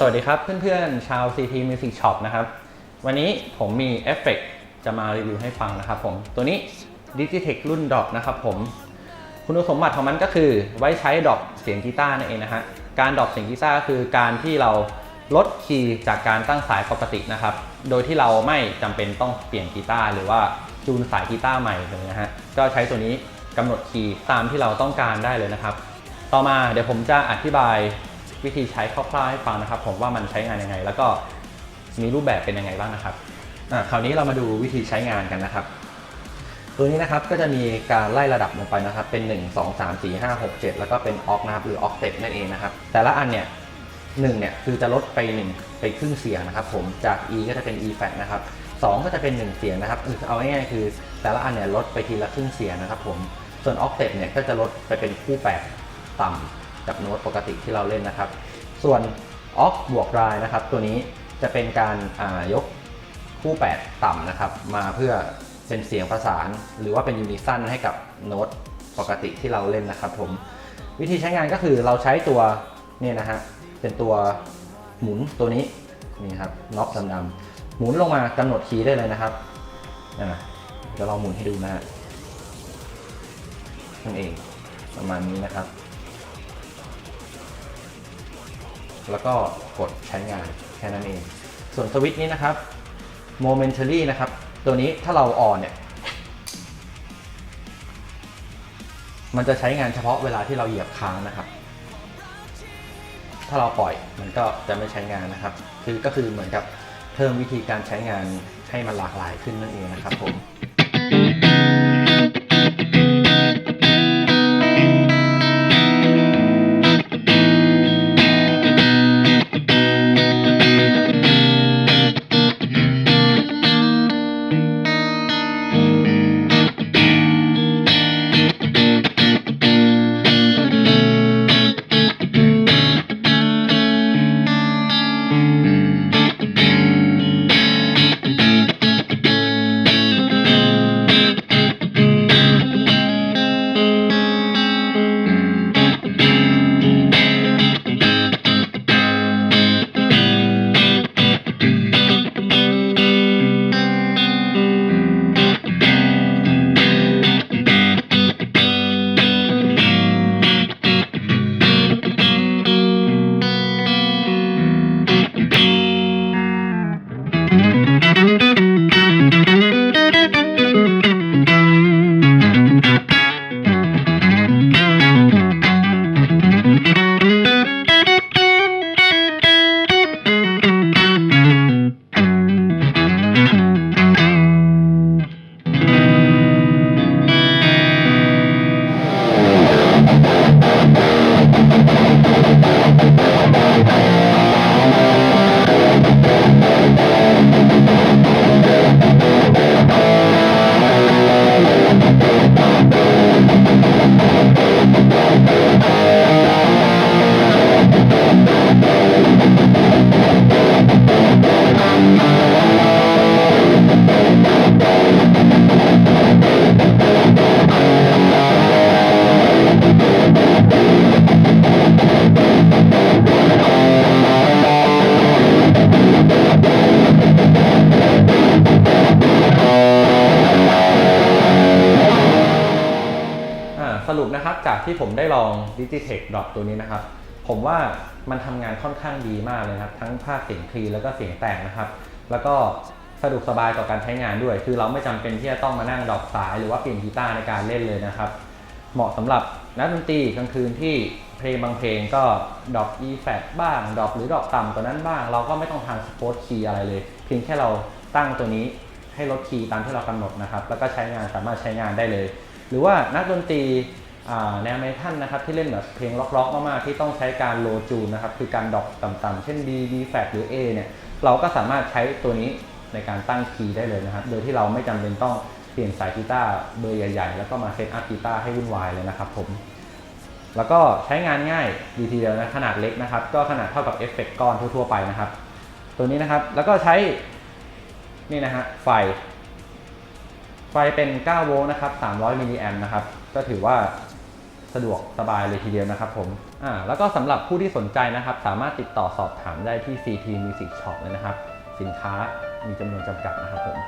สวัสดีครับเพื่อนๆ ชาว CT Music Shop นะครับ วันนี้ผมมีเอฟเฟกต์จะมารีวิวให้ฟังนะครับผมตัวนี้ Digitech รุ่นดอปนะครับผม คุณสมบัติของมันก็คือไว้ใช้ดอปเสียงกีตาร์นั่นเองนะฮะการดอปเสียงกีตาร์คือการที่เราลดคีย์จากการตั้งสายปกตินะครับ โดยที่เราไม่จำเป็นต้องเปลี่ยนกีตาร์หรือว่าจูนสายกีตาร์ใหม่เลยนะฮะก็ใช้ตัวนี้กำหนดคีย์ตามที่เราต้องการได้เลยนะครับ ต่อมาเดี๋ยวผมจะอธิบาย วิธีใช้คร่าวๆให้ฟังนะครับ ผมว่ามันใช้งานยังไง แล้วก็มีรูปแบบเป็นยังไงบ้างนะครับอะคราวนี้เรามาดูวิธีใช้งานกันนะครับ ตัวนี้นะครับก็จะมีการไล่ระดับลงไปนะครับ เป็น 1 2 3 4 5 6 7 แล้วก็เป็นออกนะครับหรือออกเต็นั่นเองนะครับ แต่ละอันเนี่ยหนึ่งเนี่ยคือจะลดไป1ไปครึ่งเสียงนะครับ ผมจาก E ก็จะเป็น E flat นะครับสองก็จะเป็น 1 เสียงนะครับคือเอาง่ายๆคือแต่ละอันเนี่ยลดไปทีละครึ่งเสียงนะครับ ผมส่วนออกเต็เนี่ยก็จะลดไปเป็นคู่แปดต่ำ กับโน้ตปกติที่เราเล่นนะครับ ส่วนออกบวกรายนะครับ ตัวนี้จะเป็นการายกคู่ 8 ต่ำนะครับ มาเพื่อเป็นเสียงประสาน หรือว่าเป็นยูนิซันให้กับโน้ตปกติที่เราเล่นนะครับผมวิธีใช้งานก็คือเราใช้ตัวนี่นะฮะเป็นตัวหมุนตัวนี้นี่ครับน็อปดำๆหมุนลงมากำหนดคีย์ได้เลยนะครับอ่าเดี๋ยวเราหมุนให้ดูนะฮะนั่นเองประมาณนี้นะครับ แล้วก็กดใช้งานแค่นั้นเอง ส่วนสวิตช์นี้นะครับ momentary นะครับ ตัวนี้ถ้าเราออนเนี่ย มันจะใช้งานเฉพาะเวลาที่เราเหยียบค้างนะครับ ถ้าเราปล่อยมันก็จะไม่ใช้งานนะครับ คือก็คือเหมือนกับเพิ่มวิธีการใช้งานให้มันหลากหลายขึ้นนั่นเองนะครับผม จากที่ผมได้ลอง Digitech Drop ตัวนี้นะครับ ผมว่ามันทำงานค่อนข้างดีมากเลยครับ ทั้งภาคเสียงคลีนแล้วก็เสียงแตกนะครับ แล้วก็สะดวกสบายต่อการใช้งานด้วย คือเราไม่จำเป็นที่จะต้องมานั่งดรอปสายหรือว่าเปลี่ยนกีตาร์ในการเล่นเลยนะครับ เหมาะสำหรับนักดนตรีกลางคืนที่เพลงบางเพลงก็ดรอป E flat บ้างดรอปหรือดรอปต่ำกว่านั้นบ้าง เราก็ไม่ต้องทางสปอตคีย์อะไรเลย เพียงแค่เราตั้งตัวนี้ให้ลดคีย์ตามที่เรากำหนดนะครับ แล้วก็ใช้งานสามารถใช้งานได้เลย หรือว่านักดนตรี แนวเมทัลนะครับที่เล่นแบบเพลงล็อกๆมากๆที่ต้องใช้การโลจูนนะครับคือการดอปต่ำๆเช่น D D flat หรือ A เนี่ยเราก็สามารถใช้ตัวนี้ในการตั้งคีย์ได้เลยนะครับ โดยที่เราไม่จำเป็นต้องเปลี่ยนสายกีตาร์เบอร์ใหญ่ๆ แล้วก็มาเซตอัพกีตาร์ให้วุ่นวายเลยนะครับผม แล้วก็ใช้งานง่ายดีทีเดียวนะขนาดเล็กนะครับ ก็ขนาดเท่ากับเอฟเฟกต์ก้อนทั่วๆไปนะครับ ตัวนี้นะครับแล้วก็ใช้นี่นะฮะไฟ ไฟเป็น 9 โวลต์นะครับ 300 มิลลิแอมป์นะครับ ก็ถือว่า สะดวกสบายเลยทีเดียวนะครับผมอ่าแล้วก็สำหรับผู้ที่สนใจนะครับ สามารถติดต่อสอบถามได้ที่ CT Music Shop เลยนะครับ สินค้ามีจำนวนจำกัดนะครับผม